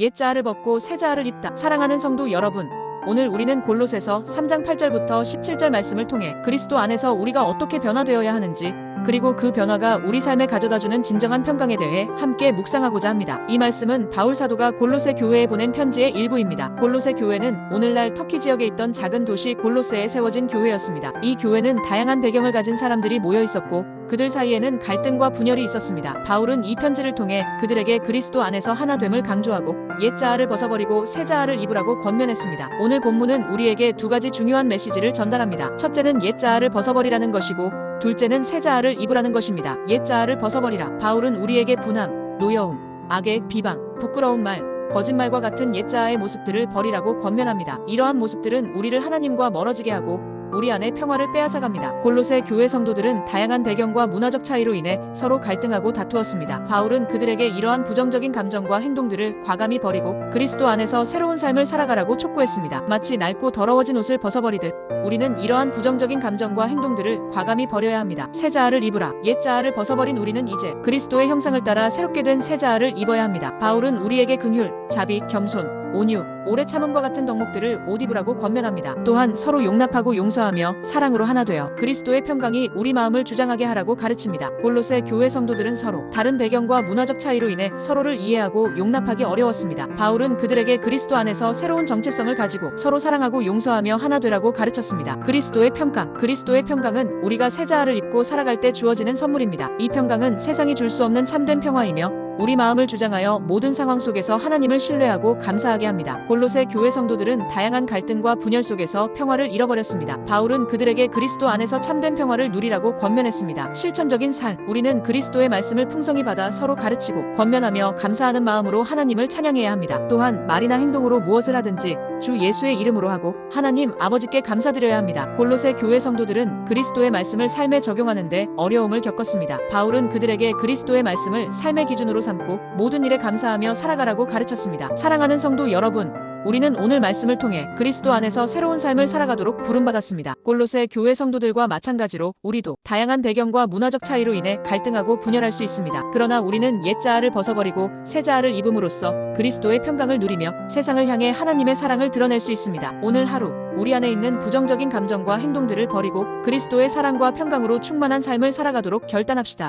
옛 자아를 벗고 새 자아를 입다. 사랑하는 성도 여러분, 오늘 우리는 골로새서 3장 8절부터 17절 말씀을 통해 그리스도 안에서 우리가 어떻게 변화되어야 하는지 그리고 그 변화가 우리 삶에 가져다주는 진정한 평강에 대해 함께 묵상하고자 합니다. 이 말씀은 바울 사도가 골로새 교회에 보낸 편지의 일부입니다. 골로새 교회는 오늘날 터키 지역에 있던 작은 도시 골로새에 세워진 교회였습니다. 이 교회는 다양한 배경을 가진 사람들이 모여 있었고 그들 사이에는 갈등과 분열이 있었습니다. 바울은 이 편지를 통해 그들에게 그리스도 안에서 하나됨을 강조하고 옛 자아를 벗어버리고 새 자아를 입으라고 권면했습니다. 오늘 본문은 우리에게 두 가지 중요한 메시지를 전달합니다. 첫째는 옛 자아를 벗어버리라는 것이고 둘째는 새 자아를 입으라는 것입니다. 옛 자아를 벗어버리라. 바울은 우리에게 분함, 노여움, 악의 비방, 부끄러운 말, 거짓말과 같은 옛 자아의 모습들을 버리라고 권면합니다. 이러한 모습들은 우리를 하나님과 멀어지게 하고 우리 안에 평화를 빼앗아갑니다. 골로새 교회 성도들은 다양한 배경과 문화적 차이로 인해 서로 갈등하고 다투었습니다. 바울은 그들에게 이러한 부정적인 감정과 행동들을 과감히 버리고 그리스도 안에서 새로운 삶을 살아가라고 촉구했습니다. 마치 낡고 더러워진 옷을 벗어버리듯 우리는 이러한 부정적인 감정과 행동들을 과감히 버려야 합니다. 새 자아를 입으라. 옛 자아를 벗어버린 우리는 이제 그리스도의 형상을 따라 새롭게 된 새 자아를 입어야 합니다. 바울은 우리에게 긍휼, 자비, 겸손, 온유, 오래 참음과 같은 덕목들을 옷 입으라고 권면합니다. 또한 서로 용납하고 용서하며 사랑으로 하나 되어 그리스도의 평강이 우리 마음을 주장하게 하라고 가르칩니다. 골로새 교회 성도들은 서로 다른 배경과 문화적 차이로 인해 서로를 이해하고 용납하기 어려웠습니다. 바울은 그들에게 그리스도 안에서 새로운 정체성을 가지고 서로 사랑하고 용서하며 하나 되라고 가르쳤습니다. 그리스도의 평강, 그리스도의 평강은 우리가 새 자아를 입고 살아갈 때 주어지는 선물입니다. 이 평강은 세상이 줄 수 없는 참된 평화이며 우리 마음을 주장하여 모든 상황 속에서 하나님을 신뢰하고 감사하게 합니다. 골로새 교회 성도들은 다양한 갈등과 분열 속에서 평화를 잃어버렸습니다. 바울은 그들에게 그리스도 안에서 참된 평화를 누리라고 권면했습니다. 실천적인 삶, 우리는 그리스도의 말씀을 풍성히 받아 서로 가르치고 권면하며 감사하는 마음으로 하나님을 찬양해야 합니다. 또한 말이나 행동으로 무엇을 하든지 주 예수의 이름으로 하고 하나님 아버지께 감사드려야 합니다. 골로새 교회 성도들은 그리스도의 말씀을 삶에 적용하는데 어려움을 겪었습니다. 바울은 그들에게 그리스도의 말씀을 삶의 기준으로 삼고 모든 일에 감사하며 살아가라고 가르쳤습니다. 사랑하는 성도 여러분, 우리는 오늘 말씀을 통해 그리스도 안에서 새로운 삶을 살아가도록 부름받았습니다. 골로새 교회 성도들과 마찬가지로 우리도 다양한 배경과 문화적 차이로 인해 갈등하고 분열할 수 있습니다. 그러나 우리는 옛 자아를 벗어버리고 새 자아를 입음으로써 그리스도의 평강을 누리며 세상을 향해 하나님의 사랑을 드러낼 수 있습니다. 오늘 하루 우리 안에 있는 부정적인 감정과 행동들을 버리고 그리스도의 사랑과 평강으로 충만한 삶을 살아가도록 결단합시다.